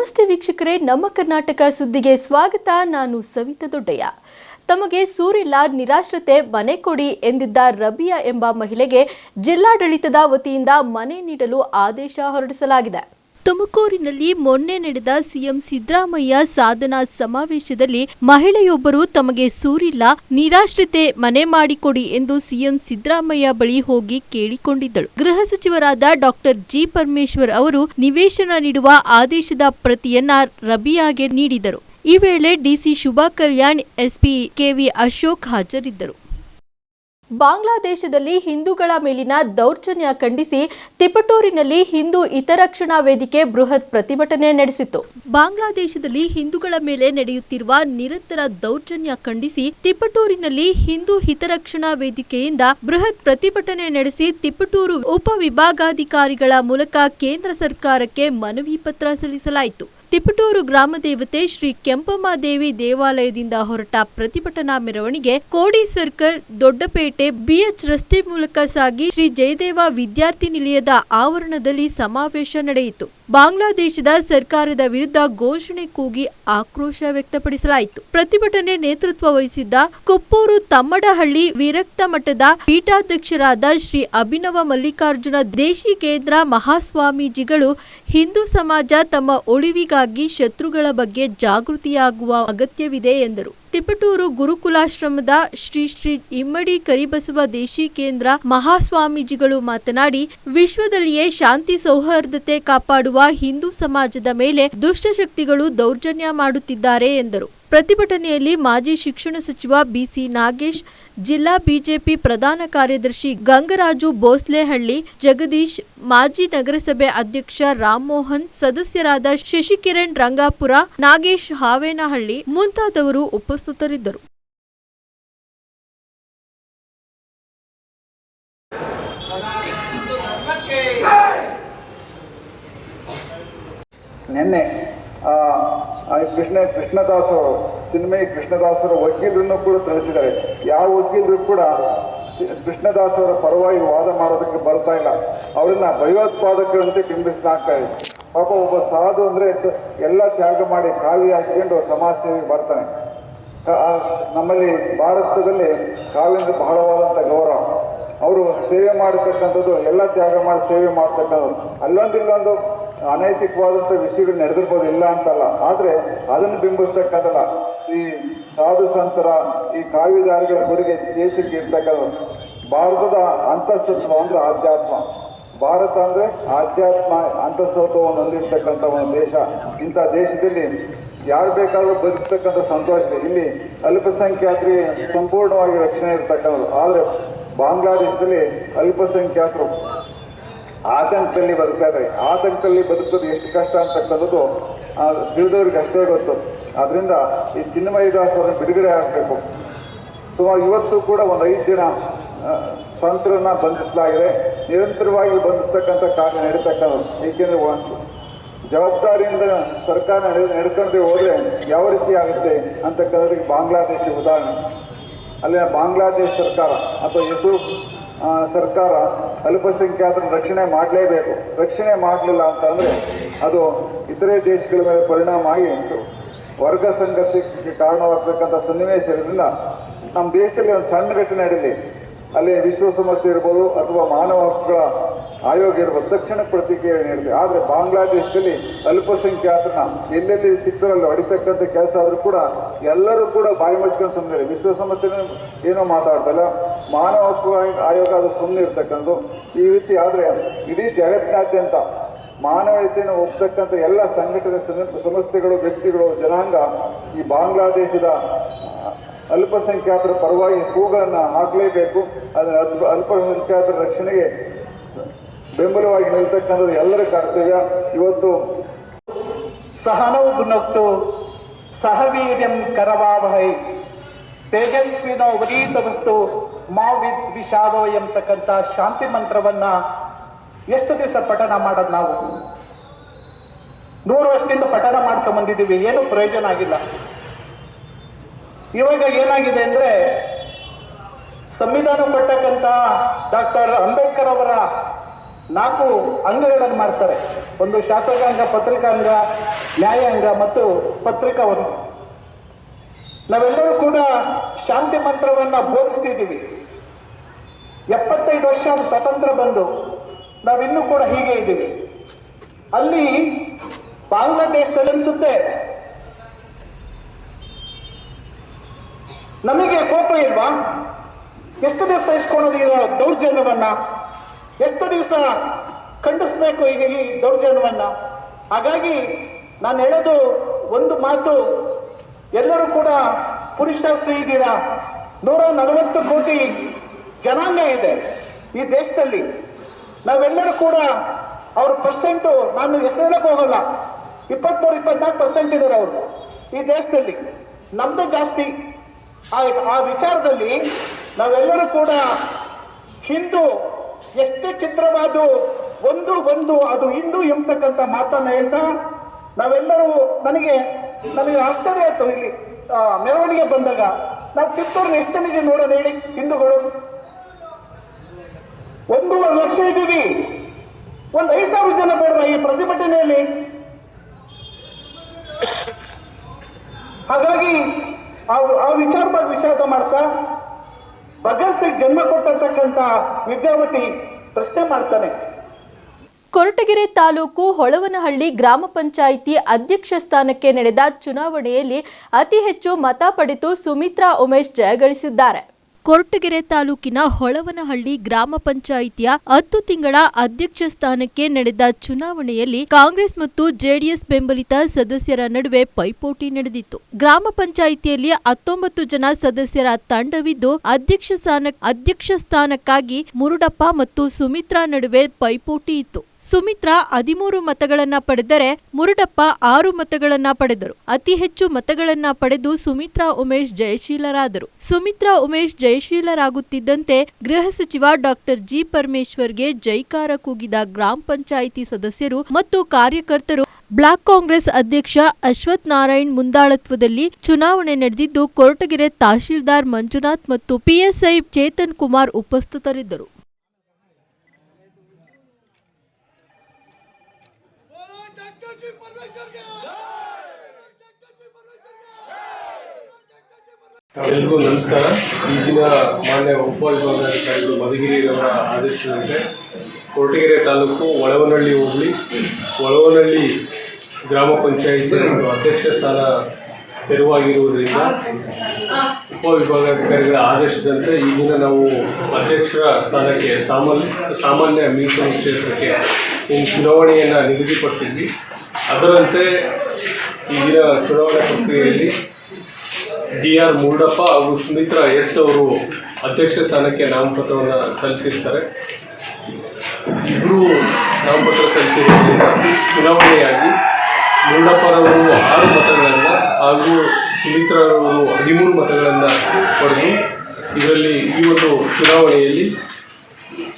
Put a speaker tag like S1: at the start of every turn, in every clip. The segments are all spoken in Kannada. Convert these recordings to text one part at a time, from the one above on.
S1: ನಮಸ್ತೆ ವೀಕ್ಷಕರೇ, ನಮ್ಮ ಕರ್ನಾಟಕ ಸುದ್ದಿಗೆ ಸ್ವಾಗತ. ನಾನು ಸವಿತಾ ದೊಡ್ಡಯ್ಯ. ತಮಗೆ ಸೂರಿಲ್ಲ, ನಿರಾಶ್ರತೆ, ಮನೆ ಕೊಡಿ ಎಂದಿದ್ದ ರಬಿಯಾ ಎಂಬ ಮಹಿಳೆಗೆ ಜಿಲ್ಲಾಡಳಿತದ ವತಿಯಿಂದ ಮನೆ ನೀಡಲು ಆದೇಶ ಹೊರಡಿಸಲಾಗಿದೆ. ತುಮಕೂರಿನಲ್ಲಿ ಮೊನ್ನೆ ನಡೆದ ಸಿಎಂ ಸಿದ್ದರಾಮಯ್ಯ ಸಾಧನಾ ಸಮಾವೇಶದಲ್ಲಿ ಮಹಿಳೆಯೊಬ್ಬರು ತಮಗೆ ಸೂರಿಲ್ಲ, ನಿರಾಶ್ರಿತೆ ಮನೆ ಮಾಡಿಕೊಡಿ ಎಂದು ಸಿಎಂ ಸಿದ್ದರಾಮಯ್ಯ ಬಳಿ ಹೋಗಿ ಕೇಳಿಕೊಂಡಿದ್ದಳು. ಗೃಹ ಸಚಿವರಾದ ಡಾಕ್ಟರ್ ಜಿ ಪರಮೇಶ್ವರ್ ಅವರು ನಿವೇಶನ ನೀಡುವ ಆದೇಶದ ಪ್ರತಿಯನ್ನ ರಬಿಯಾಗೆ ನೀಡಿದರು. ಈ ವೇಳೆ DC Shubha Kalyan, SP KV Ashok ಹಾಜರಿದ್ದರು. ಬಾಂಗ್ಲಾದೇಶದಲ್ಲಿ ಹಿಂದೂಗಳ ಮೇಲಿನ ದೌರ್ಜನ್ಯ ಖಂಡಿಸಿ ತಿಪಟೂರಿನಲ್ಲಿ ಹಿಂದೂ ಹಿತರಕ್ಷಣಾ ವೇದಿಕೆ ಬೃಹತ್ ಪ್ರತಿಭಟನೆ ನಡೆಸಿತು ಬಾಂಗ್ಲಾದೇಶದಲ್ಲಿ ಹಿಂದೂಗಳ ಮೇಲೆ ನಡೆಯುತ್ತಿರುವ ನಿರಂತರ ದೌರ್ಜನ್ಯ ಖಂಡಿಸಿ ತಿಪಟೂರಿನಲ್ಲಿ ಹಿಂದೂ ಹಿತರಕ್ಷಣಾ ವೇದಿಕೆಯಿಂದ ಬೃಹತ್ ಪ್ರತಿಭಟನೆ ನಡೆಸಿ ತಿಪಟೂರು ಉಪವಿಭಾಗಾಧಿಕಾರಿಗಳ ಮೂಲಕ ಕೇಂದ್ರ ಸರ್ಕಾರಕ್ಕೆ ಮನವಿ ಪತ್ರ ಸಲ್ಲಿಸಲಾಯಿತು. ತಿಪಟೂರು ಗ್ರಾಮ ದೇವತೆ ಶ್ರೀ ಕೆಂಪಮ್ಮದೇವಿ ದೇವಾಲಯದಿಂದ ಹೊರಟ ಪ್ರತಿಭಟನಾ ಮೆರವಣಿಗೆ ಕೋಡಿ ಸರ್ಕಲ್, ದೊಡ್ಡಪೇಟೆ, ಬಿಎಚ್ ರಸ್ತೆ ಮೂಲಕ ಸಾಗಿ ಶ್ರೀ ಜಯದೇವ ವಿದ್ಯಾರ್ಥಿ ನಿಲಯದ ಆವರಣದಲ್ಲಿ ಸಮಾವೇಶ ನಡೆಯಿತು. ಬಾಂಗ್ಲಾದೇಶದ ಸರ್ಕಾರದ ವಿರುದ್ಧ ಘೋಷಣೆ ಕೂಗಿ ಆಕ್ರೋಶ ವ್ಯಕ್ತಪಡಿಸಲಾಯಿತು. ಪ್ರತಿಭಟನೆ ನೇತೃತ್ವ ವಹಿಸಿದ್ದ ಕೊಪ್ಪೂರು ತಮ್ಮಡಹಳ್ಳಿ ವಿರಕ್ತ ಮಠದ ಪೀಠಾಧ್ಯಕ್ಷರಾದ ಶ್ರೀ ಅಭಿನವ ಮಲ್ಲಿಕಾರ್ಜುನ ದೇಶಿ ಕೇಂದ್ರ ಮಹಾಸ್ವಾಮೀಜಿಗಳು ಹಿಂದೂ ಸಮಾಜ ತಮ್ಮ ಉಳಿವಿಗಾಗಿ ಶತ್ರುಗಳ ಬಗ್ಗೆ ಜಾಗೃತಿಯಾಗುವ ಅಗತ್ಯವಿದೆ ಎಂದರು. ತಿಪಟೂರು ಗುರುಕುಲಾಶ್ರಮದ ಶ್ರೀ ಶ್ರೀ ಇಮ್ಮಡಿ ಕರಿಬಸವ ದೇಶಿ ಕೇಂದ್ರ ಮಹಾಸ್ವಾಮೀಜಿಗಳು ಮಾತನಾಡಿ, ವಿಶ್ವದಲ್ಲಿಯೇ ಶಾಂತಿ ಸೌಹಾರ್ದತೆ ಕಾಪಾಡುವ ಹಿಂದೂ ಸಮಾಜದ ಮೇಲೆ ದುಷ್ಟಶಕ್ತಿಗಳು ದೌರ್ಜನ್ಯ ಮಾಡುತ್ತಿದ್ದಾರೆ ಎಂದರು. ಪ್ರತಿಭಟನೆಯಲ್ಲಿ ಮಾಜಿ ಶಿಕ್ಷಣ ಸಚಿವ ಬಿಸಿ ನಾಗೇಶ್, ಜಿಲ್ಲಾ ಬಿಜೆಪಿ ಪ್ರಧಾನ ಕಾರ್ಯದರ್ಶಿ ಗಂಗರಾಜು ಬೋಸ್ಲೆಹಳ್ಳಿ ಜಗದೀಶ್, ಮಾಜಿ ನಗರಸಭೆ ಅಧ್ಯಕ್ಷ ರಾಮ್ಮೋಹನ್, ಸದಸ್ಯರಾದ ಶಶಿಕಿರಣ್ ರಂಗಾಪುರ, ನಾಗೇಶ್ ಹಾವೇನಹಳ್ಳಿ ಮುಂತಾದವರು ಉಪಸ್ಥಿತರಿದ್ದರು.
S2: ನಿನ್ನೆ ಆ, ಕೃಷ್ಣ ಕೃಷ್ಣದಾಸರು ಚಿನ್ಮಯಿ ಕೃಷ್ಣದಾಸರ ವಕೀಲರನ್ನು ಕೂಡ ತಿಳಿಸಿದ್ದಾರೆ. ಯಾವ ವಕೀಲರು ಕೂಡ ಕೃಷ್ಣದಾಸರ ಪರವಾಗಿ ವಾದ ಮಾಡೋದಕ್ಕೆ ಬರ್ತಾ ಇಲ್ಲ. ಅವರನ್ನ ಭಯೋತ್ಪಾದಕರಂತೆ ಬಿಂಬಿಸ್ತಾ ಇದೆ. ಪಾಪ ಒಬ್ಬ ಸಾಧು ಅಂದರೆ ಎಲ್ಲ ತ್ಯಾಗ ಮಾಡಿ ಕಾವಿ ಹಾಕಿಕೊಂಡು ಸಮಾಜ ಸೇವೆಗೆ ಬರ್ತಾನೆ. ನಮ್ಮಲ್ಲಿ ಭಾರತದಲ್ಲಿ ಕಾವ್ಯಂದ್ರೆ ಬಹಳವಾದಂಥ ಗೌರವ. ಅವರು ಸೇವೆ ಮಾಡತಕ್ಕಂಥದ್ದು ಎಲ್ಲ ತ್ಯಾಗ ಮಾಡಿ ಸೇವೆ ಮಾಡ್ತಕ್ಕಂಥದ್ದು. ಅಲ್ಲೊಂದು ಇಲ್ಲೊಂದು ಅನೈತಿಕವಾದಂಥ ವಿಷಯಗಳು ನಡೆದಿರ್ಬೋದು ಇಲ್ಲ ಅಂತಲ್ಲ. ಆದರೆ ಅದನ್ನು ಬಿಂಬಿಸ್ತಕ್ಕಂಥಲ್ಲ ಈ ಸಾಧು ಸಂತರ, ಈ ಕಾವ್ಯದಾರಿಗಳ ಕೊಡುಗೆ ದೇಶಕ್ಕೆ ಇರ್ತಕ್ಕಂಥ ಭಾರತದ ಅಂತಸ್ತತ್ವ ಅಂದರೆ ಆಧ್ಯಾತ್ಮ. ಭಾರತ ಅಂದರೆ ಆಧ್ಯಾತ್ಮ ಅಂತಸ್ತತ್ವವನ್ನು ಹೊಂದಿರ್ತಕ್ಕಂಥ ಒಂದು ದೇಶ. ಇಂಥ ದೇಶದಲ್ಲಿ ಯಾರು ಬೇಕಾದರೂ ಬದುಕ್ತಕ್ಕಂಥ ಸಂತೋಷ ಇಲ್ಲಿ ಅಲ್ಪಸಂಖ್ಯಾತರಿಗೆ ಸಂಪೂರ್ಣವಾಗಿ ರಕ್ಷಣೆ ಇರ್ತಕ್ಕಂಥದ್ದು. ಆದರೆ ಬಾಂಗ್ಲಾದೇಶದಲ್ಲಿ ಅಲ್ಪಸಂಖ್ಯಾತರು ಆತಂಕದಲ್ಲಿ ಬದುಕ್ತಾ ಇದ್ದಾರೆ ಆತಂಕದಲ್ಲಿ ಬದುಕೋದು ಎಷ್ಟು ಕಷ್ಟ ಅಂತಕ್ಕಂಥದ್ದು ತಿಳಿದವ್ರಿಗೆ ಅಷ್ಟೇ ಗೊತ್ತು. ಆದ್ದರಿಂದ ಈ ಚಿನ್ನಮಯದಾಸ್ ಅವರನ್ನು ಬಿಡುಗಡೆ ಆಗಬೇಕು. ಸುಮಾರು ಇವತ್ತು ಕೂಡ ಒಂದು ಐದು ಜನ ಸಂತರನ್ನ ಬಂಧಿಸಲಾಗಿದೆ. ನಿರಂತರವಾಗಿ ಬಂಧಿಸ್ತಕ್ಕಂಥ ಕಾರ್ಯ ನಡೀತಕ್ಕಂಥದ್ದು. ಏಕೆಂದರೆ ಜವಾಬ್ದಾರಿಯಿಂದ ಸರ್ಕಾರ ನಡೆ ನಡ್ಕೊಂಡೇ ಹೋದರೆ ಯಾವ ರೀತಿ ಆಗುತ್ತೆ ಅಂತಕ್ಕಂಥದ್ದಕ್ಕೆ ಬಾಂಗ್ಲಾದೇಶ ಉದಾಹರಣೆ. ಅಲ್ಲಿನ ಬಾಂಗ್ಲಾದೇಶ ಸರ್ಕಾರ ಅಥವಾ ಆ, ಸರ್ಕಾರ ಅಲ್ಪಸಂಖ್ಯಾತರ ರಕ್ಷಣೆ ಮಾಡಲೇಬೇಕು. ರಕ್ಷಣೆ ಮಾಡಲಿಲ್ಲ ಅಂತಂದರೆ ಅದು ಇತರೆ ದೇಶಗಳ ಮೇಲೆ ಪರಿಣಾಮ ಆಗಿ ವರ್ಗ ಸಂಘರ್ಷಕ್ಕೆ ಕಾರಣವಾಗ್ತಕ್ಕಂಥ ಸನ್ನಿವೇಶ ನಮ್ಮ ದೇಶದಲ್ಲಿ ಒಂದು ಸಣ್ಣ ಘಟನೆ ನಡೀಲಿ. ಅಲ್ಲಿ ವಿಶ್ವಸಂಸ್ಥೆ ಇರ್ಬೋದು ಅಥವಾ ಮಾನವ ಹಕ್ಕುಗಳ ಆಯೋಗ ಇರ್ಬೋದು, ತಕ್ಷಣ ಪ್ರತಿಕ್ರಿಯೆ ನೀಡಿದೆ. ಆದರೆ ಬಾಂಗ್ಲಾದೇಶದಲ್ಲಿ ಅಲ್ಪಸಂಖ್ಯಾತನ ಎಲ್ಲೆಲ್ಲಿ ಸಿಕ್ತರಲ್ಲಿ ಹೊಡಿತಕ್ಕಂಥ ಕೆಲಸ ಆದರೂ ಕೂಡ ಎಲ್ಲರೂ ಕೂಡ ಬಾಯಿ ಮುಚ್ಕೊಂಡು ಸುಮ್ಮನೆ ವಿಶ್ವಸಂಸ್ಥೆ ಏನೋ ಮಾತಾಡ್ತಲ್ಲ ಮಾನವ ಹಕ್ಕು ಆಯೋಗ ಅದು ಸುಮ್ಮನೆ ಇರ್ತಕ್ಕಂಥದ್ದು. ಈ ರೀತಿ ಆದರೆ ಇಡೀ ಜಗತ್ತಿನಾದ್ಯಂತ ಮಾನವೀಯತೆಯನ್ನು ಒಪ್ಪತಕ್ಕಂಥ ಎಲ್ಲ ಸಂಘಟನೆ ಸಂಸ್ಥೆಗಳು, ವ್ಯಕ್ತಿಗಳು, ಜನಾಂಗ ಈ ಬಾಂಗ್ಲಾದೇಶದ ಅಲ್ಪಸಂಖ್ಯಾತರ ಪರವಾಗಿ ಹೂಗಳನ್ನು ಹಾಕಲೇಬೇಕು. ಅದನ್ನು ಅಲ್ಪ, ಅಲ್ಪಸಂಖ್ಯಾತರ ರಕ್ಷಣೆಗೆ ಬೆಂಬಲವಾಗಿ ನಿಲ್ತಕ್ಕಂಥದ್ದು ಎಲ್ಲರ ಕರ್ತವ್ಯ. ಇವತ್ತು
S3: ಸಹನೌಗುಣಕ್ತು ಸಹವೀರ್ಯಂ ಕರವಾವಹೈ. ತೇಜಸ್ವಿನೋ ವರೀತವಸ್ತು ಮಾ ವಿಷಾದೋ ಎಂಬತಕ್ಕಂಥ ಶಾಂತಿ ಮಂತ್ರವನ್ನ ಎಷ್ಟು ದಿವಸ ಪಠಣ ಮಾಡೋದು ನಾವು? ನೂರು ವರ್ಷದಿಂದ ಪಠಣ ಮಾಡ್ಕೊಂಡ್ ಬಂದಿದ್ದೀವಿ. ಏನು ಪ್ರಯೋಜನ ಆಗಿಲ್ಲ. ಇವಾಗ ಏನಾಗಿದೆ ಅಂದ್ರೆ ಸಂವಿಧಾನ ಕೊಟ್ಟಕ್ಕಂಥ ಡಾಕ್ಟರ್ ಅಂಬೇಡ್ಕರ್ ಅವರ ನಾಲ್ಕು ಅಂಗಗಳನ್ನು ಮಾಡ್ತಾರೆ. ಒಂದು ಶಾಸಕಾಂಗ, ಪತ್ರಿಕಾಂಗ, ನ್ಯಾಯಾಂಗ ಮತ್ತು ಪತ್ರಿಕಾವನ್ನು ನಾವೆಲ್ಲರೂ ಕೂಡ ಶಾಂತಿ ಮಂತ್ರವನ್ನ ಬೋಧಿಸ್ತಿದ್ದೀವಿ. ಎಪ್ಪತ್ತೈದು ವರ್ಷ ಸ್ವತಂತ್ರ ಬಂದು ನಾವಿನ್ನೂ ಕೂಡ ಹೀಗೆ ಇದ್ದೀವಿ. ಅಲ್ಲಿ ಬಾಂಗ್ಲಾದೇಶದಲ್ಲಿ ಅನಿಸುತ್ತೆ ನಮಗೆ ಕೋಪ ಇಲ್ವಾ? ಎಷ್ಟು ದಿವಸ ಇಸ್ಕೊಳ್ಳೋದು ಈ ದೌರ್ಜನ್ಯವನ್ನ? ಎಷ್ಟು ದಿವಸ ಖಂಡಿಸ್ಬೇಕು ಈ ಈ ದೌರ್ಜನ್ಯವನ್ನ? ಹಾಗಾಗಿ ನಾನು ಹೇಳೋದು ಒಂದು ಮಾತು, ಎಲ್ಲರೂ ಕೂಡ ಪುರುಷ ಸ್ತ್ರೀ ಇದ್ದೀರಾ ನೂರ ನಲವತ್ತು ಕೋಟಿ ಜನಾಂಗ ಇದೆ ಈ ದೇಶದಲ್ಲಿ. ನಾವೆಲ್ಲರೂ ಕೂಡ ಅವ್ರ ಪರ್ಸೆಂಟು, ನಾನು ಹೆಸರೇಳಕ್ಕೆ ಹೋಗಲ್ಲ, ಇಪ್ಪತ್ಮೂರು, ಇಪ್ಪತ್ನಾಲ್ಕು ಪರ್ಸೆಂಟ್ ಇದ್ದಾರೆ ಅವರು ಈ ದೇಶದಲ್ಲಿ. ನಮ್ಮದು ಜಾಸ್ತಿ. ಆ ವಿಚಾರದಲ್ಲಿ ನಾವೆಲ್ಲರೂ ಕೂಡ ಹಿಂದೂ ಎಷ್ಟು ಚಿತ್ರವಾದು ಒಂದು ಒಂದು ಅದು ಹಿಂದೂ ಎಂಬತಕ್ಕಂಥ ಮಾತನ್ನ ಹೇಳ್ತಾ ನಾವೆಲ್ಲರೂ ನನಗೆ ನನಗೆ ಆಶ್ಚರ್ಯ ಆಯ್ತು ಇಲ್ಲಿ ಮೆರವಣಿಗೆ ಬಂದಾಗ. ನಾವು ಕಿತ್ತೂರಿನ ಎಷ್ಟು ಜನಿಗೆ ನೋಡೋಣ ಹೇಳಿ, ಹಿಂದೂಗಳು? ಒಂದೂವರೆ ಲಕ್ಷ ಇದ್ದೀವಿ. ಒಂದು ಐದು ಸಾವಿರ ಜನ ಬೇಡ ಈ ಪ್ರತಿಭಟನೆಯಲ್ಲಿ? ಹಾಗಾಗಿ ಆ ವಿಚಾರವಾಗಿ ವಿಷಾದ ಮಾಡ್ತಾ ಭಗತ್ ಸಿಂಗ್ ಜನ್ಮ ಕೊಟ್ಟಿರ್ತಕ್ಕಂಥ ವಿದ್ಯಾವತಿ ಪ್ರಶ್ನೆ ಮಾಡ್ತಾನೆ.
S1: ಕೊರಟಗೆರೆ ತಾಲೂಕು ಹೊಳವನಹಳ್ಳಿ ಗ್ರಾಮ ಪಂಚಾಯಿತಿ ಅಧ್ಯಕ್ಷ ಸ್ಥಾನಕ್ಕೆ ನಡೆದ ಚುನಾವಣೆಯಲ್ಲಿ ಅತಿ ಹೆಚ್ಚು ಮತ ಪಡೆದು ಸುಮಿತ್ರಾ ಉಮೇಶ್ ಜಯಗಳಿಸಿದ್ದಾರೆ. ಕೊರಟಗೆರೆ ತಾಲೂಕಿನ ಹೊಳವನಹಳ್ಳಿ ಗ್ರಾಮ ಪಂಚಾಯಿತಿಯ ಹತ್ತು ತಿಂಗಳ ಅಧ್ಯಕ್ಷ ಸ್ಥಾನಕ್ಕೆ ನಡೆದ ಚುನಾವಣೆಯಲ್ಲಿ ಕಾಂಗ್ರೆಸ್ ಮತ್ತು ಜೆಡಿಎಸ್ ಬೆಂಬಲಿತ ಸದಸ್ಯರ ನಡುವೆ ಪೈಪೋಟಿ ನಡೆದಿತ್ತು. ಗ್ರಾಮ ಪಂಚಾಯಿತಿಯಲ್ಲಿ ಹತ್ತೊಂಬತ್ತು ಜನ ಸದಸ್ಯರ ತಂಡವಿದ್ದು, ಅಧ್ಯಕ್ಷ ಸ್ಥಾನ, ಅಧ್ಯಕ್ಷ ಸ್ಥಾನಕ್ಕಾಗಿ ಮುರುಡಪ್ಪ ಮತ್ತು ಸುಮಿತ್ರಾ ನಡುವೆ ಪೈಪೋಟಿ ಇತ್ತು. ಸುಮಿತ್ರಾ ಹದಿಮೂರು ಮತಗಳನ್ನ ಪಡೆದರೆ ಮುರುಡಪ್ಪ ಆರು ಮತಗಳನ್ನ ಪಡೆದರು. ಅತಿ ಹೆಚ್ಚು ಮತಗಳನ್ನ ಪಡೆದು ಸುಮಿತ್ರಾ ಉಮೇಶ್ ಜಯಶೀಲರಾದರು. ಸುಮಿತ್ರಾ ಉಮೇಶ್ ಜಯಶೀಲರಾಗುತ್ತಿದ್ದಂತೆ ಗೃಹ ಸಚಿವ ಡಾಕ್ಟರ್ ಜಿ. ಪರಮೇಶ್ವರ್ಗೆ ಜೈಕಾರ ಕೂಗಿದ ಗ್ರಾಮ ಪಂಚಾಯಿತಿ ಸದಸ್ಯರು ಮತ್ತು ಕಾರ್ಯಕರ್ತರು, ಬ್ಲಾಕ್ ಕಾಂಗ್ರೆಸ್ ಅಧ್ಯಕ್ಷ ಅಶ್ವಥ್ ನಾರಾಯಣ್ ಮುಂದಾಳತ್ವದಲ್ಲಿ ಚುನಾವಣೆ ನಡೆದಿದ್ದು ಕೊರಟಗೆರೆ ತಹಶೀಲ್ದಾರ್ ಮಂಜುನಾಥ್ ಮತ್ತು ಪಿಎಸ್ಐ ಚೇತನ್ ಕುಮಾರ್ ಉಪಸ್ಥಿತರಿದ್ದರು.
S4: ಎಲ್ರಿಗೂ ನಮಸ್ಕಾರ. ಈಗಿನ ಮಾನ್ಯ ಉಪವಿಭಾಗಾಧಿಕಾರಿಗಳು ಮಧುಗಿರಿಯವರ ಆದೇಶದಂತೆ ಕೊರಟಗೆರೆ ತಾಲೂಕು ಒಳವನಹಳ್ಳಿ ಹೋಬಳಿ. ಒಳವನಹಳ್ಳಿ ಗ್ರಾಮ ಪಂಚಾಯಿತಿ ಅಧ್ಯಕ್ಷ ಸ್ಥಾನ ತೆರವಾಗಿರುವುದರಿಂದ ಉಪವಿಭಾಗಾಧಿಕಾರಿಗಳ ಆದೇಶದಂತೆ ಈಗಿನ ನಾವು ಅಧ್ಯಕ್ಷರ ಸ್ಥಾನಕ್ಕೆ ಸಾಮಾನ್ಯ ಸಾಮಾನ್ಯ ಮೀಸಲು ಕ್ಷೇತ್ರಕ್ಕೆ ಇನ್ನು ಚುನಾವಣೆಯನ್ನು ನಿಗದಿಪಡಿಸಿದ್ವಿ. ಅದರಂತೆ ಈಗಿನ ಚುನಾವಣಾ ಪ್ರಕ್ರಿಯೆಯಲ್ಲಿ ಡಿ ಆರ್ ಮುರುಡಪ್ಪ ಹಾಗೂ ಸುಮಿತ್ರಾ ಎಸ್ ಅವರು ಅಧ್ಯಕ್ಷ ಸ್ಥಾನಕ್ಕೆ ನಾಮಪತ್ರವನ್ನು ಸಲ್ಲಿಸಿರ್ತಾರೆ. ಇಬ್ಬರು ನಾಮಪತ್ರ ಸಲ್ಲಿಸಿರೋದ್ರಿಂದ ಚುನಾವಣೆಯಾಗಿ ಮುರುಡಪ್ಪರವರು ಆರು ಮತಗಳನ್ನು ಹಾಗೂ ಸುಮಿತ್ರಾರವರು ಹದಿಮೂರು ಮತಗಳನ್ನು ಪಡೆದು ಇದರಲ್ಲಿ ಈ ಒಂದು ಚುನಾವಣೆಯಲ್ಲಿ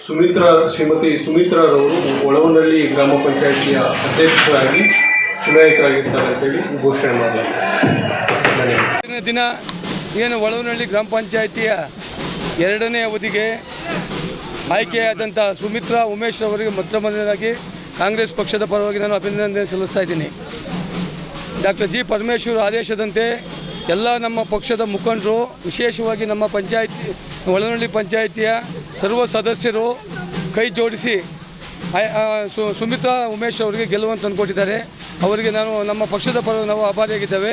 S4: ಸುಮಿತ್ರಾ ಶ್ರೀಮತಿ ಸುಮಿತ್ರಾರವರು ಒಳವನಹಳ್ಳಿ ಗ್ರಾಮ ಪಂಚಾಯಿತಿಯ ಅಧ್ಯಕ್ಷರಾಗಿ ಚುನಾಯಿತರಾಗಿರ್ತಾರೆ ಅಂತೇಳಿ ಘೋಷಣೆ ಮಾಡಲಾಗಿದೆ. ಧನ್ಯವಾದ.
S5: ಇವತ್ತಿನ ದಿನ ಏನು ಒಳವನಹಳ್ಳಿ ಗ್ರಾಮ ಪಂಚಾಯಿತಿಯ ಎರಡನೇ ಅವಧಿಗೆ ಆಯ್ಕೆಯಾದಂಥ ಸುಮಿತ್ರಾ ಉಮೇಶ್ ಅವರಿಗೆ ಮೊದಲ ಮೊದಲನೇದಾಗಿ ಕಾಂಗ್ರೆಸ್ ಪಕ್ಷದ ಪರವಾಗಿ ನಾನು ಅಭಿನಂದನೆ ಸಲ್ಲಿಸ್ತಾ ಇದ್ದೀನಿ. ಡಾಕ್ಟರ್ ಜಿ ಪರಮೇಶ್ವರ್ ಆದೇಶದಂತೆ ಎಲ್ಲ ನಮ್ಮ ಪಕ್ಷದ ಮುಖಂಡರು, ವಿಶೇಷವಾಗಿ ನಮ್ಮ ಪಂಚಾಯತಿ, ಒಳನಹಳ್ಳಿ ಪಂಚಾಯಿತಿಯ ಸರ್ವ ಸದಸ್ಯರು ಕೈ ಜೋಡಿಸಿ ಸು, ಸುಮಿತ್ರಾ ಉಮೇಶ್ ಅವರಿಗೆ ಗೆಲುವನ್ನು ತಂದುಕೊಟ್ಟಿದ್ದಾರೆ ಅವರಿಗೆ ನಾನು ನಮ್ಮ ಪಕ್ಷದ ಪರ ನಾವು ಆಭಾರಿಯಾಗಿದ್ದೇವೆ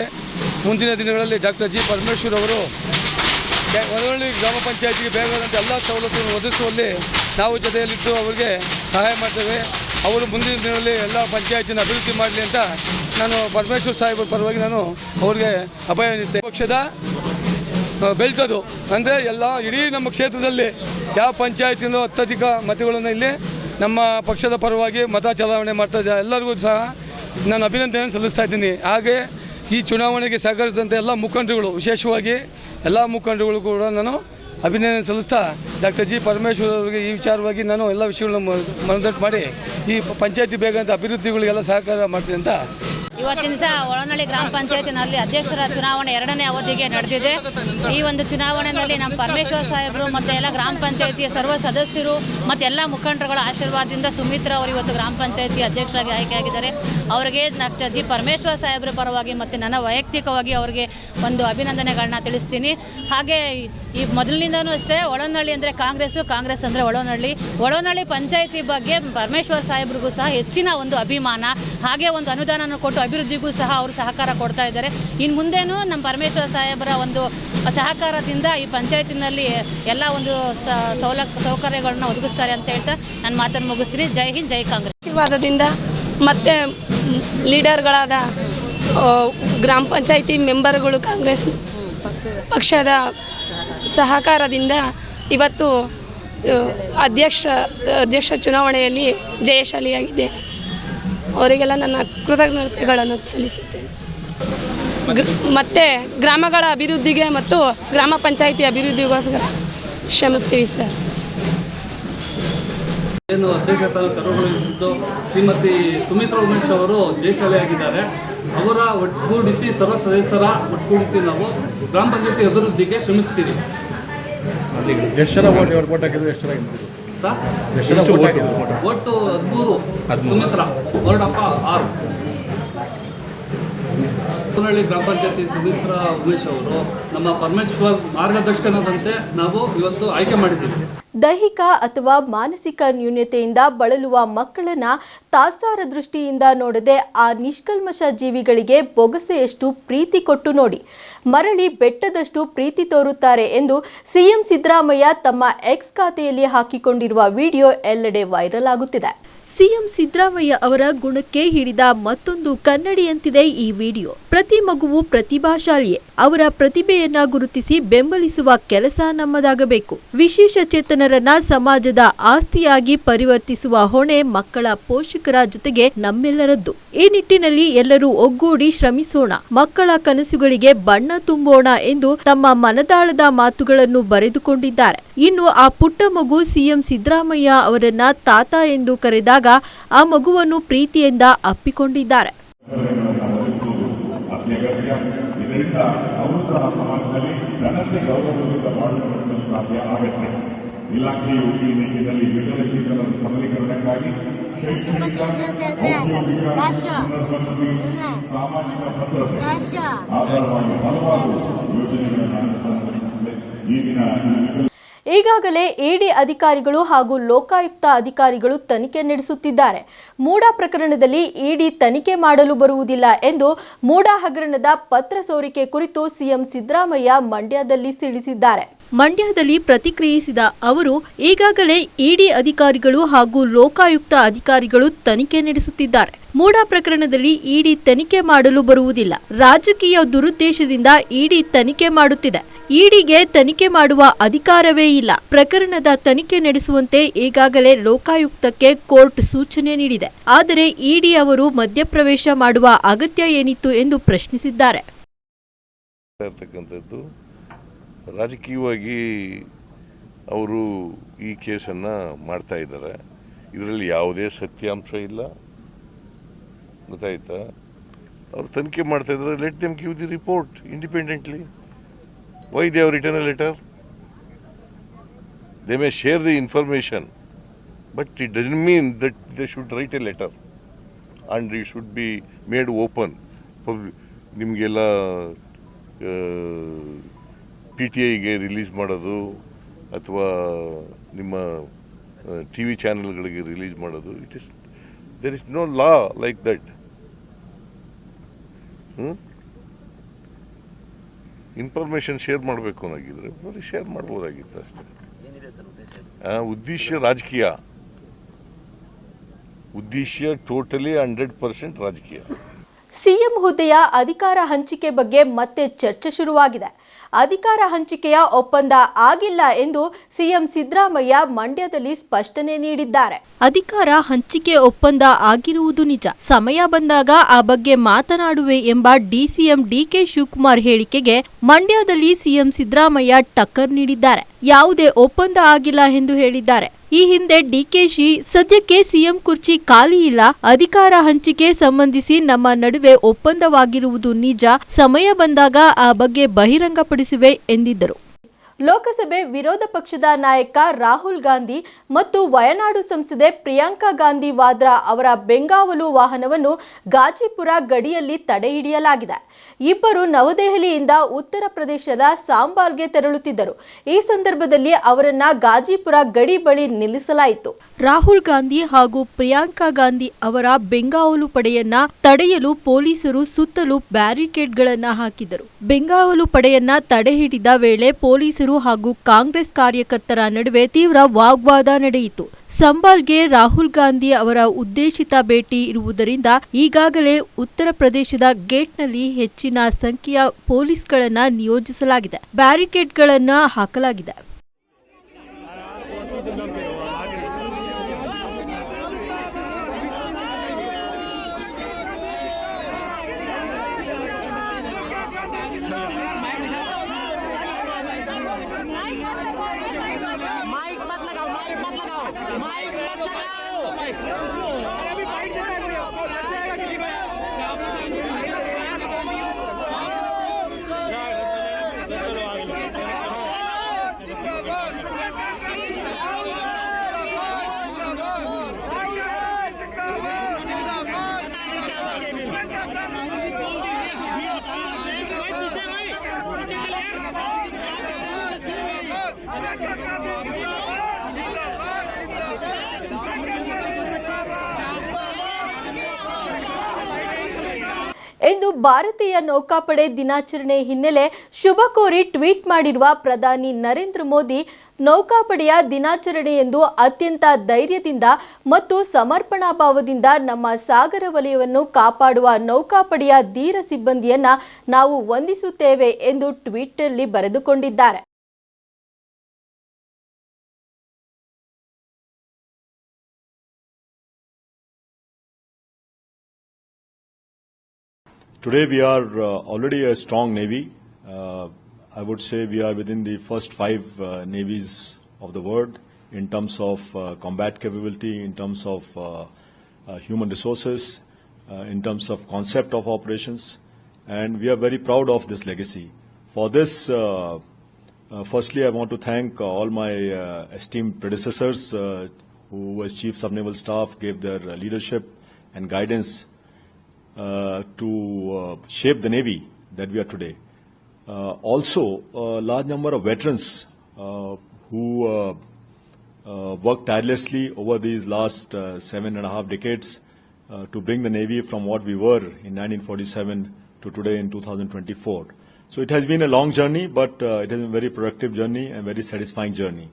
S5: ಮುಂದಿನ ದಿನಗಳಲ್ಲಿ ಡಾಕ್ಟರ್ ಜಿ ಪರಮೇಶ್ವರ್ ಅವರು ಹೊರಹಳ್ಳಿ ಗ್ರಾಮ ಪಂಚಾಯತಿಗೆ ಬೇಕಾದಂಥ ಎಲ್ಲ ಸವಲತ್ತುಗಳನ್ನು ಒದಗಿಸುವಲ್ಲಿ ನಾವು ಜೊತೆಯಲ್ಲಿದ್ದು ಅವರಿಗೆ ಸಹಾಯ ಮಾಡ್ತೇವೆ. ಅವರು ಮುಂದಿನ ದಿನಗಳಲ್ಲಿ ಎಲ್ಲ ಪಂಚಾಯತಿನ ಅಭಿವೃದ್ಧಿ ಮಾಡಲಿ ಅಂತ ನಾನು ಪರಮೇಶ್ವರ್ ಸಾಹೇಬರ ಪರವಾಗಿ ನಾನು ಅವರಿಗೆ ಅಭಯ ನೀಡ್ತೇನೆ. ಪಕ್ಷದ ಬೆಳೆದದು ಅಂದರೆ ಎಲ್ಲ ಇಡೀ ನಮ್ಮ ಕ್ಷೇತ್ರದಲ್ಲಿ ಯಾವ ಪಂಚಾಯತಿನೂ ಅತ್ಯಧಿಕ ಮತಗಳನ್ನು ಇಲ್ಲಿ ನಮ್ಮ ಪಕ್ಷದ ಪರವಾಗಿ ಮತ ಚಲಾವಣೆ ಮಾಡ್ತಾ ಇದ್ದಾರೆ. ಎಲ್ಲರಿಗೂ ಸಹ ನಾನು ಅಭಿನಂದನೆ ಸಲ್ಲಿಸ್ತಾ ಇದ್ದೀನಿ. ಹಾಗೆ ಈ ಚುನಾವಣೆಗೆ ಸಹಕರಿಸಿದಂಥ ಎಲ್ಲ ಮುಖಂಡರುಗಳು, ವಿಶೇಷವಾಗಿ ಎಲ್ಲ ಮುಖಂಡರುಗಳು ಕೂಡ ನಾನು ಅಭಿನಂದನೆ ಸಲ್ಲಿಸ್ತಾ ಡಾಕ್ಟರ್ ಜಿ ಪರಮೇಶ್ವರ್ ಅವರಿಗೆ ಈ ವಿಚಾರವಾಗಿ ನಾನು ಎಲ್ಲ ವಿಷಯಗಳನ್ನ ಮನದಟ್ಟು ಮಾಡಿ ಈ ಪಂಚಾಯತಿ ಬೇಗ ಅಭಿವೃದ್ಧಿಗಳಿಗೆಲ್ಲ ಸಹಕಾರ ಮಾಡ್ತೀನಿ ಅಂತ
S6: ಇವತ್ತಿನ ಸಹ ಒಳನಳ್ಳಿ ಗ್ರಾಮ ಪಂಚಾಯತಿನಲ್ಲಿ ಅಧ್ಯಕ್ಷರ ಚುನಾವಣೆ ಎರಡನೇ ಅವಧಿಗೆ ನಡೆದಿದೆ. ಈ ಒಂದು ಚುನಾವಣೆಯಲ್ಲಿ ನಮ್ಮ ಪರಮೇಶ್ವರ್ ಸಾಹೇಬರು ಮತ್ತು ಎಲ್ಲ ಗ್ರಾಮ ಪಂಚಾಯತಿಯ ಸರ್ವ ಸದಸ್ಯರು ಮತ್ತು ಎಲ್ಲ ಮುಖಂಡರುಗಳ ಆಶೀರ್ವಾದದಿಂದ ಸುಮಿತ್ರ ಅವರು ಇವತ್ತು ಗ್ರಾಮ ಪಂಚಾಯತಿ ಅಧ್ಯಕ್ಷರಾಗಿ ಆಯ್ಕೆಯಾಗಿದ್ದಾರೆ. ಅವರಿಗೆ ಡಾಕ್ಟರ್ ಜಿ ಪರಮೇಶ್ವರ್ ಸಾಹೇಬರ ಪರವಾಗಿ ಮತ್ತು ನನ್ನ ವೈಯಕ್ತಿಕವಾಗಿ ಅವರಿಗೆ ಒಂದು ಅಭಿನಂದನೆಗಳನ್ನ ತಿಳಿಸ್ತೀನಿ. ಹಾಗೆ ಈ ಮೊದಲಿನಿಂದನೂ ಅಷ್ಟೇ ಒಳನಳ್ಳಿ ಅಂದರೆ ಕಾಂಗ್ರೆಸ್ಸು, ಕಾಂಗ್ರೆಸ್ ಅಂದರೆ ಒಳನಳ್ಳಿ ಒಳನಳ್ಳಿ ಪಂಚಾಯತಿ ಬಗ್ಗೆ ಪರಮೇಶ್ವರ್ ಸಾಹೇಬ್ರಿಗೂ ಸಹ ಹೆಚ್ಚಿನ ಒಂದು ಅಭಿಮಾನ. ಹಾಗೆ ಒಂದು ಅನುದಾನನ ಕೊಟ್ಟು ಅಭಿವೃದ್ಧಿಗೂ ಸಹ ಅವರು ಸಹಕಾರ ಕೊಡ್ತಾ ಇದ್ದಾರೆ. ಇನ್ನು ಮುಂದೇನೂ ನಮ್ಮ ಪರಮೇಶ್ವರ ಸಾಹೇಬರ ಒಂದು ಸಹಕಾರದಿಂದ ಈ ಪಂಚಾಯತಿನಲ್ಲಿ ಎಲ್ಲ ಒಂದು ಸೌಲ ಸೌಕರ್ಯಗಳನ್ನ ಒದಗಿಸ್ತಾರೆ ಅಂತ ಹೇಳ್ತಾ ನಾನು ಮಾತನ್ನು ಮುಗಿಸ್ತೀನಿ. ಜೈ ಹಿಂದ್, ಜೈ ಕಾಂಗ್ರೆಸ್.
S7: ಆಶೀರ್ವಾದದಿಂದ ಮತ್ತು ಲೀಡರ್ಗಳಾದ ಗ್ರಾಮ ಪಂಚಾಯಿತಿ ಮೆಂಬರ್ಗಳು ಕಾಂಗ್ರೆಸ್ ಪಕ್ಷದ ಸಹಕಾರದಿಂದ ಇವತ್ತು ಅಧ್ಯಕ್ಷ ಅಧ್ಯಕ್ಷ ಚುನಾವಣೆಯಲ್ಲಿ ಜಯಶಾಲಿಯಾಗಿದ್ದೇನೆ ಅವರಿಗೆಲ್ಲ ನನ್ನ ಕೃತಜ್ಞತೆಗಳನ್ನು ಸಲ್ಲಿಸುತ್ತೇನೆ. ಗ್ರ ಮತ್ತು ಗ್ರಾಮಗಳ ಅಭಿವೃದ್ಧಿಗೆ ಮತ್ತು ಗ್ರಾಮ ಪಂಚಾಯಿತಿ ಅಭಿವೃದ್ಧಿಗೋಸ್ಕರ ಶ್ರಮಿಸ್ತೀವಿ ಸರ್.
S8: ಏನು ಅಧ್ಯಕ್ಷ ಸ್ಥಾನ ತೆರವುಗೊಳಿಸಿದ್ದು ಶ್ರೀಮತಿ ಸುಮಿತ್ರಾ ಉಮೇಶ್ ಅವರು ಜಯಶಾಲಿಯಾಗಿದ್ದಾರೆ. ಅವರ ಒಟ್ಟುಗೂಡಿಸಿ ಸರ್ವ ಸದಸ್ಯರ ಒಟ್ಟುಗೂಡಿಸಿ ನಾವು ಗ್ರಾಮ ಪಂಚಾಯತಿ ಅಭಿವೃದ್ಧಿಗೆ ಶ್ರಮಿಸ್ತೀವಿ
S9: ಎಷ್ಟು ಜನ ಎಷ್ಟು ಜನ
S8: ಸರ್? ಒಟ್ಟು ಹದಿಮೂರು. ಸುಮಿತ್ರಾ ಹೊರಡಪ್ಪ ಆರು. ಹೊಸನಹಳ್ಳಿ ಗ್ರಾಮ ಪಂಚಾಯತಿ ಸುಮಿತ್ರಾ ಉಮೇಶ್ ಅವರು. ನಮ್ಮ ಪರಮೇಶ್ವರ್ ಮಾರ್ಗದರ್ಶನದಂತೆ ನಾವು ಇವತ್ತು ಆಯ್ಕೆ ಮಾಡಿದ್ದೀವಿ.
S1: ದೈಹಿಕ ಅಥವಾ ಮಾನಸಿಕ ನ್ಯೂನ್ಯತೆಯಿಂದ ಬಳಲುವ ಮಕ್ಕಳನ್ನ ತಾಸಾರ ದೃಷ್ಟಿಯಿಂದ ನೋಡದೆ ಆ ನಿಷ್ಕಲ್ಮಶ ಜೀವಿಗಳಿಗೆ ಬೊಗಸೆಯಷ್ಟು ಪ್ರೀತಿ ಕೊಟ್ಟು ನೋಡಿ. ಮರಳಿ ಬೆಟ್ಟದಷ್ಟು ಪ್ರೀತಿ ತೋರುತ್ತಾರೆ ಎಂದು ಸಿಎಂ ಸಿದ್ದರಾಮಯ್ಯ ತಮ್ಮ ಎಕ್ಸ್ ಖಾತೆಯಲ್ಲಿ ಹಾಕಿಕೊಂಡಿರುವ ವಿಡಿಯೋ ಎಲ್ಲೆಡೆ ವೈರಲ್ ಆಗುತ್ತಿದೆ. ಸಿಎಂ ಸಿದ್ದರಾಮಯ್ಯ ಅವರ ಗುಣಕ್ಕೆ ಹಿಡಿದ ಮತ್ತೊಂದು ಕನ್ನಡಿಯಂತಿದೆ ಈ ವಿಡಿಯೋ. ಪ್ರತಿ ಮಗುವು ಪ್ರತಿಭಾಶಾಲಿಯೇ. ಅವರ ಪ್ರತಿಭೆಯನ್ನ ಗುರುತಿಸಿ ಬೆಂಬಲಿಸುವ ಕೆಲಸ ನಮ್ಮದಾಗಬೇಕು. ವಿಶೇಷ ಚೇತನರನ್ನ ಸಮಾಜದ ಆಸ್ತಿಯಾಗಿ ಪರಿವರ್ತಿಸುವ ಹೊಣೆ ಮಕ್ಕಳ ಪೋಷಕರ ಜೊತೆಗೆ ನಮ್ಮೆಲ್ಲರದ್ದು. ಈ ನಿಟ್ಟಿನಲ್ಲಿ ಎಲ್ಲರೂ ಒಗ್ಗೂಡಿ ಶ್ರಮಿಸೋಣ. ಮಕ್ಕಳ ಕನಸುಗಳಿಗೆ ಬಣ್ಣ ತುಂಬೋಣ ಎಂದು ತಮ್ಮ ಮನದಾಳದ ಮಾತುಗಳನ್ನು ಬರೆದುಕೊಂಡಿದ್ದಾರೆ. ಇನ್ನು ಆ ಪುಟ್ಟ ಮಗು ಸಿಎಂ ಸಿದ್ದರಾಮಯ್ಯ ಅವರನ್ನ ತಾತ ಎಂದು ಕರೆದಾಗ ಆ ಮಗುವನ್ನು ಪ್ರೀತಿಯಿಂದ ಅಪ್ಪಿಕೊಂಡಿದ್ದಾರೆ.
S10: ಇಲಾಖೆಯು ಈ ನಿಟ್ಟಿನಲ್ಲಿ ಸಬಲೀಕರಣಕ್ಕಾಗಿ ಶೈಕ್ಷಣಿಕ ಆಧಾರವಾಗಿ ಹಲವಾರು ಯೋಜನೆಗಳನ್ನು ಈಗಿನ
S1: ಈಗಾಗಲೇ ಇಡಿ ಅಧಿಕಾರಿಗಳು ಹಾಗೂ ಲೋಕಾಯುಕ್ತ ಅಧಿಕಾರಿಗಳು ತನಿಖೆ ನಡೆಸುತ್ತಿದ್ದಾರೆ. ಮೂಡ ಪ್ರಕರಣದಲ್ಲಿ ಇಡಿ ತನಿಖೆ ಮಾಡಲು ಬರುವುದಿಲ್ಲ ಎಂದು ಮೂಡ ಹಗರಣದ ಪತ್ರ ಸೋರಿಕೆ ಕುರಿತು ಸಿಎಂ ಸಿದ್ದರಾಮಯ್ಯ ಮಂಡ್ಯದಲ್ಲಿ ತಿಳಿಸಿದ್ದಾರೆ. ಮಂಡ್ಯದಲ್ಲಿ ಪ್ರತಿಕ್ರಿಯಿಸಿದ ಅವರು, ಈಗಾಗಲೇ ಇಡಿ ಅಧಿಕಾರಿಗಳು ಹಾಗೂ ಲೋಕಾಯುಕ್ತ ಅಧಿಕಾರಿಗಳು ತನಿಖೆ ನಡೆಸುತ್ತಿದ್ದಾರೆ. ಮೂಡ ಪ್ರಕರಣದಲ್ಲಿ ಇಡಿ ತನಿಖೆ ಮಾಡಲು ಬರುವುದಿಲ್ಲ. ರಾಜಕೀಯ ದುರುದ್ದೇಶದಿಂದ ಇಡಿ ತನಿಖೆ ಮಾಡುತ್ತಿದೆ. ಇಡಿಗೆ ತನಿಖೆ ಮಾಡುವ ಅಧಿಕಾರವೇ ಇಲ್ಲ. ಪ್ರಕರಣದ ತನಿಖೆ ನಡೆಸುವಂತೆ ಈಗಾಗಲೇ ಲೋಕಾಯುಕ್ತಕ್ಕೆ ಕೋರ್ಟ್ ಸೂಚನೆ ನೀಡಿದೆ. ಆದರೆ ಇಡಿ ಅವರು ಮಧ್ಯಪ್ರವೇಶ ಮಾಡುವ ಅಗತ್ಯ ಏನಿತ್ತು ಎಂದು ಪ್ರಶ್ನಿಸಿದ್ದಾರೆ.
S10: ರಾಜಕೀಯವಾಗಿ ಅವರು ಈ ಕೇಸನ್ನು ಮಾಡ್ತಾ ಇದ್ದಾರೆ. ಇದರಲ್ಲಿ ಯಾವುದೇ ಸತ್ಯಾಂಶ ಇಲ್ಲ. ಗೊತ್ತಾಯ್ತಾ? ಅವ್ರು ತನಿಖೆ ಮಾಡ್ತಾ ಇದ್ದಾರೆ. Let them give the report independently why they ಅವ್ರ return a letter they may share the information but it doesn't mean that they should write a letter and it should be made open ನಿಮಗೆಲ್ಲ ಪಿ ಟಿ ಐಗೆ ರಿಲೀಸ್ ಮಾಡೋದು ಅಥವಾ ನಿಮ್ಮ ಟಿ ವಿ ಚಾನೆಲ್ಗಳಿಗೆ ರಿಲೀಸ್ ಮಾಡೋದು it is there is no law like that information share ಮಾಡಬೇಕು ಅನ್ನೋಗಿದ್ರೆ ಬರೀ ಶೇರ್ ಮಾಡ್ಬೋದಾಗಿತ್ತು ಅಷ್ಟೇ. ಉದ್ದೇಶ ರಾಜಕೀಯ. ಉದ್ದೇಶ ಟೋಟಲಿ ಹಂಡ್ರೆಡ್ ಪರ್ಸೆಂಟ್ ರಾಜಕೀಯ.
S1: ಸಿಎಂ ಹುದ್ದೆಯ ಅಧಿಕಾರ ಹಂಚಿಕೆ ಬಗ್ಗೆ ಮತ್ತೆ ಚರ್ಚೆ ಶುರುವಾಗಿದೆ. ಅಧಿಕಾರ ಹಂಚಿಕೆಯ ಒಪ್ಪಂದ ಆಗಿಲ್ಲ ಎಂದು ಸಿಎಂ ಸಿದ್ದರಾಮಯ್ಯ ಮಂಡ್ಯದಲ್ಲಿ ಸ್ಪಷ್ಟನೆ ನೀಡಿದ್ದಾರೆ. ಅಧಿಕಾರ ಹಂಚಿಕೆ ಒಪ್ಪಂದ ಆಗಿರುವುದು ನಿಜ. ಸಮಯ ಬಂದಾಗ ಆ ಬಗ್ಗೆ ಮಾತನಾಡುವೆ ಎಂಬ ಡಿಸಿಎಂ ಡಿಕೆ ಶಿವಕುಮಾರ್ ಹೇಳಿಕೆಗೆ ಮಂಡ್ಯದಲ್ಲಿ ಸಿಎಂ ಸಿದ್ದರಾಮಯ್ಯ ಟಕ್ಕರ್ ನೀಡಿದ್ದಾರೆ. ಯಾವುದೇ ಒಪ್ಪಂದ ಆಗಿಲ್ಲ ಎಂದು ಹೇಳಿದ್ದಾರೆ. ಈ ಹಿಂದೆ ಡಿಕೆಶಿ ಸದ್ಯಕ್ಕೆ ಸಿಎಂ ಕುರ್ಚಿ ಖಾಲಿ ಇಲ್ಲ. ಅಧಿಕಾರ ಹಂಚಿಕೆ ಸಂಬಂಧಿಸಿ ನಮ್ಮ ನಡುವೆ ಒಪ್ಪಂದವಾಗಿರುವುದು ನಿಜ. ಸಮಯ ಬಂದಾಗ ಆ ಬಗ್ಗೆ ಬಹಿರಂಗಪಡಿಸುವೆ ಎಂದಿದ್ದರು. ಲೋಕಸಭೆ ವಿರೋಧ ಪಕ್ಷದ ನಾಯಕ ರಾಹುಲ್ ಗಾಂಧಿ ಮತ್ತು ವಯನಾಡು ಸಂಸದೆ ಪ್ರಿಯಾಂಕಾ ಗಾಂಧಿ ವಾದ್ರಾ ಅವರ ಬೆಂಗಾವಲು ವಾಹನವನ್ನು ಗಾಜಿಪುರ ಗಡಿಯಲ್ಲಿ ತಡೆ ಹಿಡಿಯಲಾಗಿದೆ. ಇಬ್ಬರು ನವದೆಹಲಿಯಿಂದ ಉತ್ತರ ಪ್ರದೇಶದ ಸಾಂಬಾಲ್ಗೆ ತೆರಳುತ್ತಿದ್ದರು. ಈ ಸಂದರ್ಭದಲ್ಲಿ ಅವರನ್ನ ಗಾಜಿಪುರ ಗಡಿ ಬಳಿ ನಿಲ್ಲಿಸಲಾಯಿತು. ರಾಹುಲ್ ಗಾಂಧಿ ಹಾಗೂ ಪ್ರಿಯಾಂಕಾ ಗಾಂಧಿ ಅವರ ಬೆಂಗಾವಲು ಪಡೆಯನ್ನ ತಡೆಯಲು ಪೊಲೀಸರು ಸುತ್ತಲೂ ಬ್ಯಾರಿಕೇಡ್ಗಳನ್ನ ಹಾಕಿದರು ಬೆಂಗಾವಲು ಪಡೆಯನ್ನ ತಡೆ ಹಿಡಿದ ವೇಳೆ ಪೊಲೀಸರು ಹಾಗೂ ಕಾಂಗ್ರೆಸ್ ಕಾರ್ಯಕರ್ತರ ನಡುವೆ ತೀವ್ರ ವಾಗ್ವಾದ ನಡೆಯಿತು. ಸಂಬಾಲ್ಗೆ ರಾಹುಲ್ ಗಾಂಧಿ ಅವರ ಉದ್ದೇಶಿತ ಭೇಟಿ ಇರುವುದರಿಂದ ಈಗಾಗಲೇ ಉತ್ತರ ಪ್ರದೇಶದ ಗೇಟ್ನಲ್ಲಿ ಹೆಚ್ಚಿನ ಸಂಖ್ಯೆಯ ಪೊಲೀಸ್ಗಳನ್ನು ನಿಯೋಜಿಸಲಾಗಿದೆ. ಬ್ಯಾರಿಕೇಡ್ಗಳನ್ನು ಹಾಕಲಾಗಿದೆ. लगाओ। माइक मत लगाओ। अभी माइक किसी में ಎಂದು ಭಾರತೀಯ ನೌಕಾಪಡೆ ದಿನಾಚರಣೆ ಹಿನ್ನೆಲೆ ಶುಭ ಕೋರಿ ಟ್ವೀಟ್ ಮಾಡಿರುವ ಪ್ರಧಾನಿ ನರೇಂದ್ರ ಮೋದಿ, ನೌಕಾಪಡೆಯ ದಿನಾಚರಣೆಯೆಂದು ಅತ್ಯಂತ ಧೈರ್ಯದಿಂದ ಮತ್ತು ಸಮರ್ಪಣಾ ಭಾವದಿಂದ ನಮ್ಮ ಸಾಗರ ವಲಯವನ್ನು ಕಾಪಾಡುವ ನೌಕಾಪಡೆಯ ಧೀರ ಸಿಬ್ಬಂದಿಯನ್ನ ನಾವು ವಂದಿಸುತ್ತೇವೆ ಎಂದು ಟ್ವೀಟ್ನಲ್ಲಿ ಬರೆದುಕೊಂಡಿದ್ದಾರೆ.
S9: Today we are uh, already a strong navy. Uh, I would say we are within the first five uh, navies of the world in terms of uh, combat capability, in terms of uh, uh, human resources, in terms of concept of operations, and we are very proud of this legacy. For this, firstly, I want to thank all my esteemed predecessors who, as Chiefs of Naval Staff, gave their leadership and guidance to uh, shape the Navy that we are today. Uh, also, a large number of veterans uh, who uh, uh, worked tirelessly over these last uh, seven and a half decades uh, to bring the Navy from what we were in 1947 to today in 2024. So it has been a long journey, but uh, it has been a very productive journey and very satisfying journey.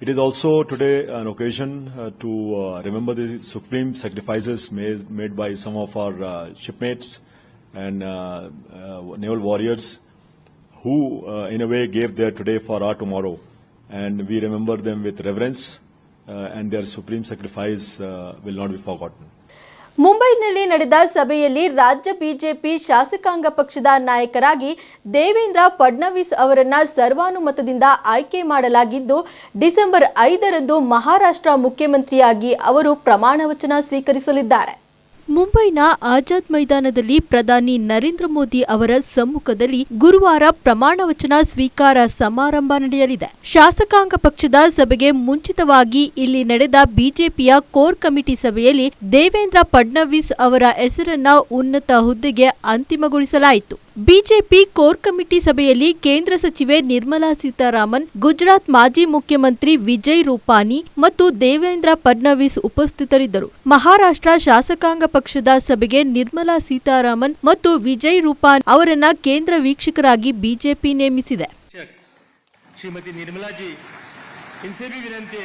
S9: It is also today an occasion uh, to uh, remember the supreme sacrifices made, made by some of our uh, shipmates and uh, uh, naval warriors who, uh, in a way, gave their today for our tomorrow. And we remember them with reverence, and their supreme sacrifice will not be forgotten.
S1: ಮುಂಬೈನಲ್ಲಿ ನಡೆದ ಸಭೆಯಲ್ಲಿ ರಾಜ್ಯ ಬಿಜೆಪಿ ಶಾಸಕಾಂಗ ಪಕ್ಷದ ನಾಯಕರಾಗಿ ದೇವೇಂದ್ರ ಫಡ್ನವೀಸ್ ಅವರನ್ನ ಸರ್ವಾನುಮತದಿಂದ ಆಯ್ಕೆ ಮಾಡಲಾಗಿದ್ದು, ಡಿಸೆಂಬರ್ ಐದರಂದು ಮಹಾರಾಷ್ಟ್ರ ಮುಖ್ಯಮಂತ್ರಿಯಾಗಿ ಅವರು ಪ್ರಮಾಣ ವಚನ ಸ್ವೀಕರಿಸಲಿದ್ದಾರೆ. ಮುಂಬೈನ ಆಜಾದ್ ಮೈದಾನದಲ್ಲಿ ಪ್ರಧಾನಿ ನರೇಂದ್ರ ಮೋದಿ ಅವರ ಸಮ್ಮುಖದಲ್ಲಿ ಗುರುವಾರ ಪ್ರಮಾಣ ವಚನ ಸ್ವೀಕಾರ ಸಮಾರಂಭ ನಡೆಯಲಿದೆ. ಶಾಸಕಾಂಗ ಪಕ್ಷದ ಸಭೆಗೆ ಮುಂಚಿತವಾಗಿ ಇಲ್ಲಿ ನಡೆದ ಬಿಜೆಪಿಯ ಕೋರ್ ಕಮಿಟಿ ಸಭೆಯಲ್ಲಿ ದೇವೇಂದ್ರ ಫಡ್ನವೀಸ್ ಅವರ ಹೆಸರನ್ನ ಉನ್ನತ ಹುದ್ದೆಗೆ ಅಂತಿಮಗೊಳಿಸಲಾಯಿತು. ಬಿಜೆಪಿ ಕೋರ್ ಕಮಿಟಿ ಸಭೆಯಲ್ಲಿ ಕೇಂದ್ರ ಸಚಿವೆ ನಿರ್ಮಲಾ ಸೀತಾರಾಮನ್, ಗುಜರಾತ್ ಮಾಜಿ ಮುಖ್ಯಮಂತ್ರಿ ವಿಜಯ್ ರೂಪಾನಿ ಮತ್ತು ದೇವೇಂದ್ರ ಫಡ್ನವೀಸ್ ಉಪಸ್ಥಿತರಿದ್ದರು. ಮಹಾರಾಷ್ಟ್ರ ಶಾಸಕಾಂಗ ಪಕ್ಷದ ಸಭೆಗೆ ನಿರ್ಮಲಾ ಸೀತಾರಾಮನ್ ಮತ್ತು ವಿಜಯ್ ರೂಪಾನಿ ಅವರನ್ನ ಕೇಂದ್ರ ವೀಕ್ಷಕರಾಗಿ ಬಿಜೆಪಿ ನೇಮಿಸಿದೆ.
S11: ಶ್ರೀಮತಿ ನಿರ್ಮಲಾಜಿ ವಿನಂತಿ